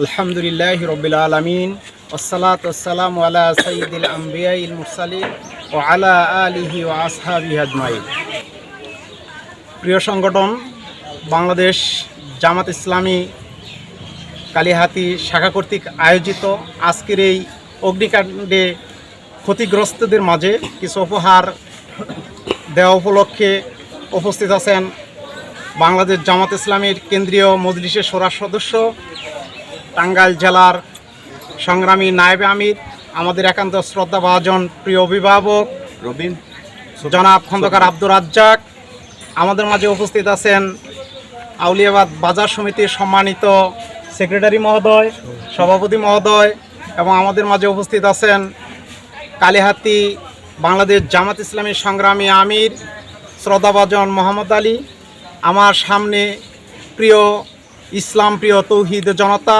আলহামদুলিল্লাহ রবিল আলমিন ওসালাত ওসালাম আলা সঈদুল আম্বিয়াইল মুরসালিন ও আলা আলিহি ও আসহাবি আজমাইন। প্রিয় সংগঠন, বাংলাদেশ জামাত ইসলামী কালিহাতি শাখা কর্তৃক আয়োজিত আজকের এই অগ্নিকাণ্ডে ক্ষতিগ্রস্তদের মাঝে কিছু উপহার দেওয়া উপলক্ষে উপস্থিত আছেন বাংলাদেশ জামাত ইসলামীর কেন্দ্রীয় মজলিসের সোরা সদস্য টাঙ্গাইল জেলার সংগ্রামী নায়েবে আমির আমাদের একান্ত শ্রদ্ধাভাজন প্রিয় অভিভাবক রবিন। জনাব খন্দকার আব্দুর রাজ্জাক আমাদের মাঝে উপস্থিত আছেন আউলিয়াবাদ বাজার সমিতির সম্মানিত সেক্রেটারি মহোদয় সভাপতি মহোদয় এবং আমাদের মাঝে উপস্থিত আছেন কালিহাতি বাংলাদেশ জামাত ইসলামী সংগ্রামী আমির শ্রদ্ধাভাজন মোহাম্মদ আলী। আমার সামনে প্রিয় ইসলাম প্রিয় তৌহিদ জনতা,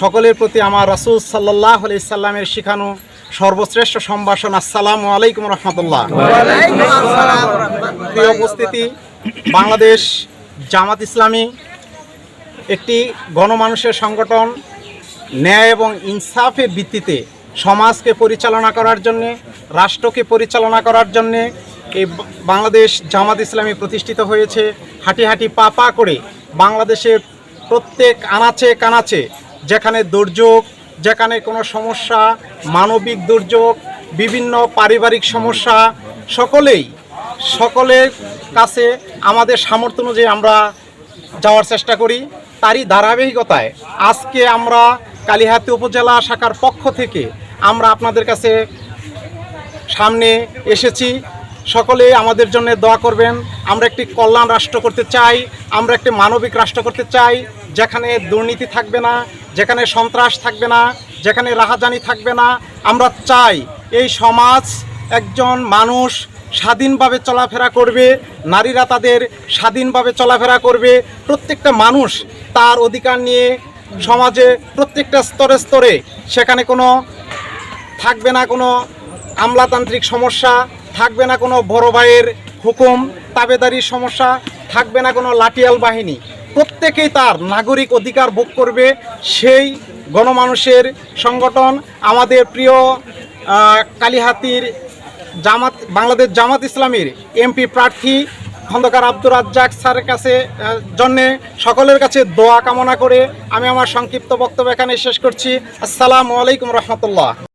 সকলের প্রতি আমার রাসুল সাল্লাহ আলি সাল্লামের শিখানো সর্বশ্রেষ্ঠ সম্ভাষণ, আসসালামু আলাইকুম রহমতুল্লাহ। প্রিয় উপস্থিতি, বাংলাদেশ জামাত ইসলামী একটি গণমানুষের সংগঠন, ন্যায় এবং ইনসাফের ভিত্তিতে সমাজকে পরিচালনা করার জন্যে, রাষ্ট্রকে পরিচালনা করার জন্যে এই বাংলাদেশ জামাত ইসলামী প্রতিষ্ঠিত হয়েছে। হাঁটি হাঁটি পা পা করে বাংলাদেশের প্রত্যেক আনাচে কানাচে, যেখানে দুর্যোগ, যেখানে কোনো সমস্যা, মানবিক দুর্যোগ, বিভিন্ন পারিবারিক সমস্যা, সকলেই, সকলের কাছে আমাদের সামর্থ্য অনুযায়ী আমরা যাওয়ার চেষ্টা করি। তারই ধারাবাহিকতায় আজকে আমরা কালিহাতি উপজেলা শাখার পক্ষ থেকে আমরা আপনাদের কাছে সামনে এসেছি। সকলে আমাদের জন্য দোয়া করবেন। আমরা একটি কল্যাণ রাষ্ট্র করতে চাই, আমরা একটি মানবিক রাষ্ট্র করতে চাই। যেখানে দুর্নীতি থাকবে না, যেখানে সন্ত্রাস থাকবে না, যেখানে রাহাজানি থাকবে না, আমরা চাই এই সমাজ একজন মানুষ স্বাধীনভাবে চলাফেরা করবে, নারীরা তাদের স্বাধীনভাবে চলাফেরা করবে, প্রত্যেকটা মানুষ তার অধিকার নিয়ে সমাজে প্রত্যেকটা স্তরে স্তরে সেখানে কোনো থাকবে না কোনো আমলাতান্ত্রিক সমস্যা, থাকবে না কোনো বড় ভাইয়ের হুকুম, তাবেদারির সমস্যা, থাকবে না কোনো লাঠিয়াল বাহিনী। প্রত্যেকেই তার নাগরিক অধিকার ভোগ করবে সেই গণমানুষের সংগঠন আমাদের প্রিয় কালিহাতির জামাত, বাংলাদেশ জামাত ইসলামীর এমপি প্রার্থী খন্দকার আব্দুর রাজ্জাক স্যারের কাছে জন্যে সকলের কাছে দোয়া কামনা করে আমি আমার সংক্ষিপ্ত বক্তব্য এখানে শেষ করছি। আসসালামু আলাইকুম রহমতুল্লাহ।